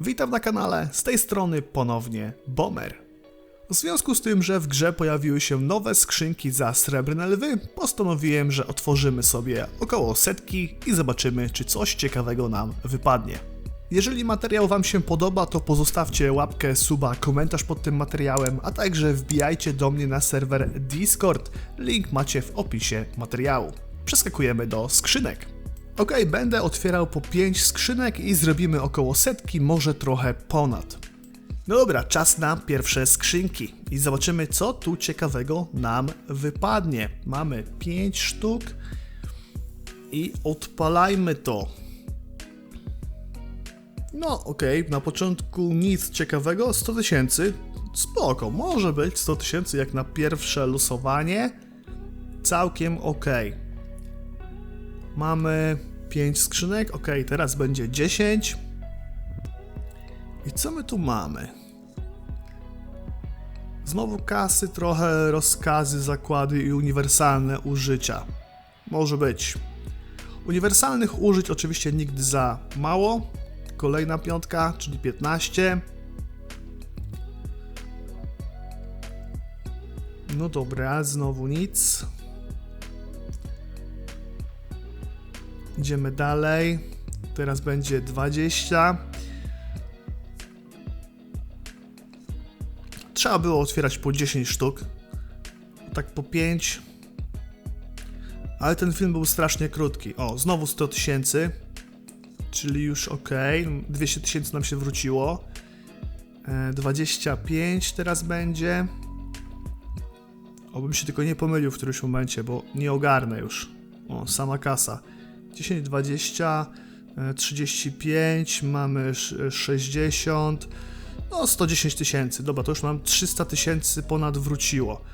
Witam na kanale, z tej strony ponownie Bomer. W związku z tym, że w grze pojawiły się nowe skrzynki za srebrne lwy, postanowiłem, że otworzymy sobie około setki i zobaczymy, czy coś ciekawego nam wypadnie. Jeżeli materiał Wam się podoba, to pozostawcie łapkę, suba, komentarz pod tym materiałem, a także wbijajcie do mnie na serwer Discord. Link macie w opisie materiału. Przeskakujemy do skrzynek. Ok, będę otwierał po 5 skrzynek i zrobimy około setki, może trochę ponad. No dobra, czas na pierwsze skrzynki i zobaczymy, co tu ciekawego nam wypadnie. Mamy 5 sztuk i odpalajmy to. No, okej, na początku nic ciekawego, 100 tysięcy. Spoko, może być 100 tysięcy jak na pierwsze losowanie. Całkiem okej. Mamy 5 skrzynek, ok, teraz będzie 10. I co my tu mamy? Znowu kasy, trochę rozkazy, zakłady i uniwersalne użycia. Może być. Uniwersalnych użyć oczywiście nigdy za mało. Kolejna piątka, czyli 15. No dobra, znowu nic. Idziemy dalej. Teraz będzie 20. Trzeba było otwierać po 10 sztuk. Tak po 5. Ale ten film był strasznie krótki. O, znowu 100 tysięcy. Czyli już ok. 200 tysięcy nam się wróciło. E, 25 teraz będzie. Obym się tylko nie pomylił w którymś momencie, bo nie ogarnę już. O, sama kasa. 10, 20, e, 35, mamy sz- 60, no 110 tysięcy. Dobra, to już mam 300 tysięcy ponad wróciło.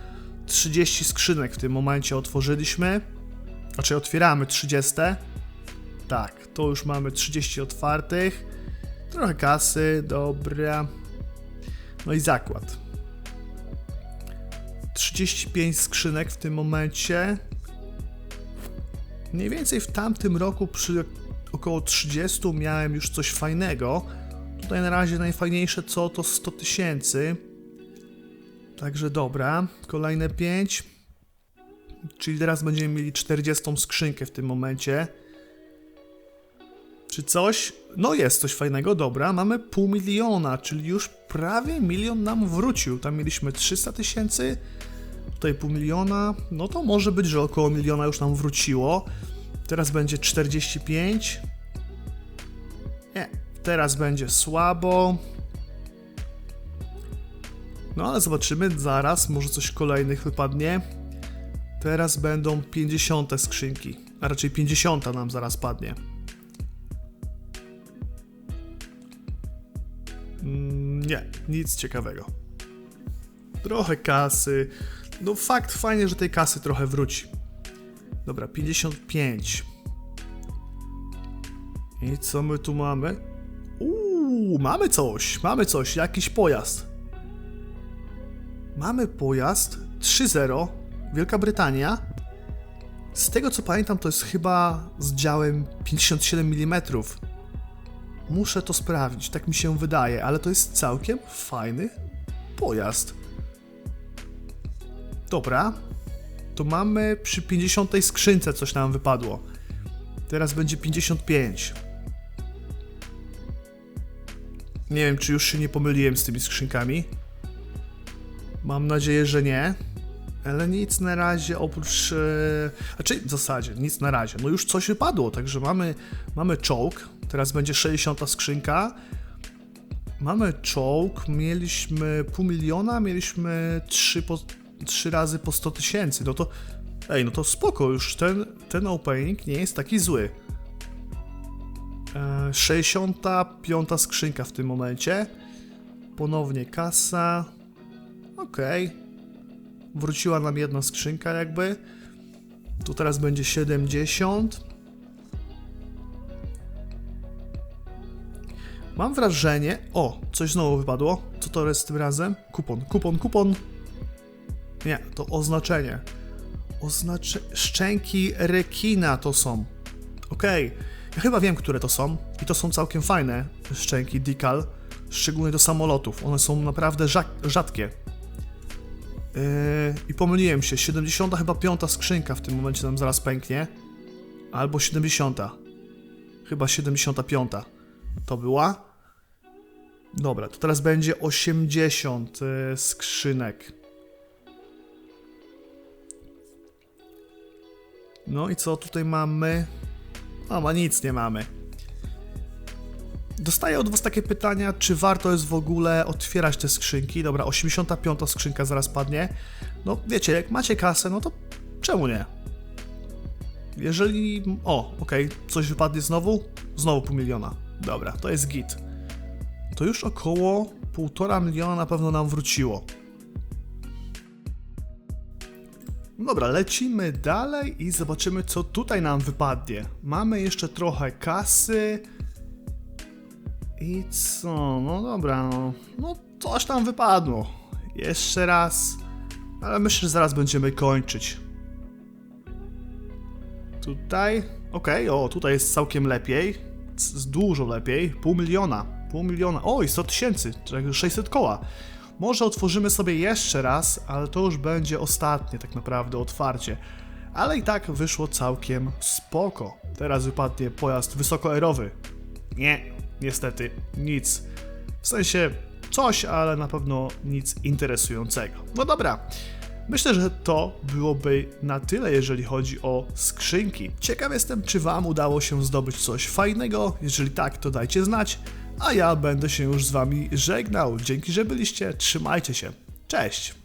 30 skrzynek w tym momencie otworzyliśmy. Znaczy otwieramy 30. Tak, to już mamy 30 otwartych. Trochę kasy, dobra. No i zakład. 35 skrzynek w tym momencie. Mniej więcej w tamtym roku przy około 30 miałem już coś fajnego. Tutaj na razie najfajniejsze co to 100 tysięcy. Także dobra, kolejne 5. Czyli teraz będziemy mieli 40 skrzynkę w tym momencie. Czy coś? No jest coś fajnego, dobra. Mamy pół miliona, czyli już prawie milion nam wrócił. Tam mieliśmy 300 tysięcy, tutaj pół miliona. No to może być, że około miliona już nam wróciło. Teraz będzie 45. Nie, teraz będzie słabo. No ale zobaczymy zaraz, może coś kolejnych wypadnie. Teraz będą 50 skrzynki, a raczej 50 nam zaraz padnie. Mm, Nie, nic ciekawego. Trochę kasy. No fakt, fajnie, że tej kasy trochę wróci. Dobra, 55. I co my tu mamy? Uuu, mamy coś, mamy coś, jakiś pojazd. Mamy pojazd 3.0, Wielka Brytania. Z tego co pamiętam, to jest chyba z działem 57 mm. Muszę to sprawdzić, tak mi się wydaje, ale to jest całkiem fajny pojazd. Dobra, to mamy przy 50 skrzynce coś nam wypadło. Teraz będzie 55. Nie wiem, czy już się nie pomyliłem z tymi skrzynkami. Mam nadzieję, że nie. Ale nic na razie oprócz. E... Znaczy, w zasadzie, nic na razie. No już coś wypadło, także mamy, mamy czołg. Teraz będzie 60 skrzynka. Mamy czołg, mieliśmy pół miliona, mieliśmy 3, po, 3 razy po 100 tysięcy. No to. Ej, no to spoko, już ten, ten opening nie jest taki zły. E, 65 skrzynka w tym momencie. Ponownie kasa. Okej. Wróciła nam jedna skrzynka jakby. Tu teraz będzie 70. Mam wrażenie... O, coś znowu wypadło. Co to jest tym razem? Kupon, kupon, kupon. Nie, to oznaczenie. Oznacze... Szczęki rekina to są. Okej. Ja chyba wiem, które to są. I to są całkiem fajne szczęki decal, szczególnie do samolotów. One są naprawdę rzadkie. Yy, I pomyliłem się, 70 chyba piąta skrzynka w tym momencie nam zaraz pęknie. Albo 70. Chyba 75 to była. Dobra, to teraz będzie 80 yy, skrzynek. No i co tutaj mamy? O, ma nic nie mamy. Dostaję od was takie pytania, czy warto jest w ogóle otwierać te skrzynki. Dobra, 85 skrzynka zaraz padnie. No wiecie, jak macie kasę, no to czemu nie? Jeżeli... O, okej, coś wypadnie znowu? Znowu pół miliona. Dobra, to jest git. To już około półtora miliona na pewno nam wróciło. Dobra, lecimy dalej i zobaczymy, co tutaj nam wypadnie. Mamy jeszcze trochę kasy. I co? No dobra, no, no coś tam wypadło. Jeszcze raz. Ale myślę, że zaraz będziemy kończyć. Tutaj. Okej, o, tutaj jest całkiem lepiej. C- Dużo lepiej. Pół miliona. Pół miliona. Oj, 100 tysięcy, czyli 600 koła. Może otworzymy sobie jeszcze raz, ale to już będzie ostatnie tak naprawdę otwarcie. Ale i tak wyszło całkiem spoko. Teraz wypadnie pojazd wysokoaerowy. Nie, niestety nic. W sensie coś, ale na pewno nic interesującego. No dobra. Myślę, że to byłoby na tyle, jeżeli chodzi o skrzynki. Ciekaw jestem, czy Wam udało się zdobyć coś fajnego. Jeżeli tak, to dajcie znać. A ja będę się już z Wami żegnał. Dzięki, że byliście. Trzymajcie się. Cześć!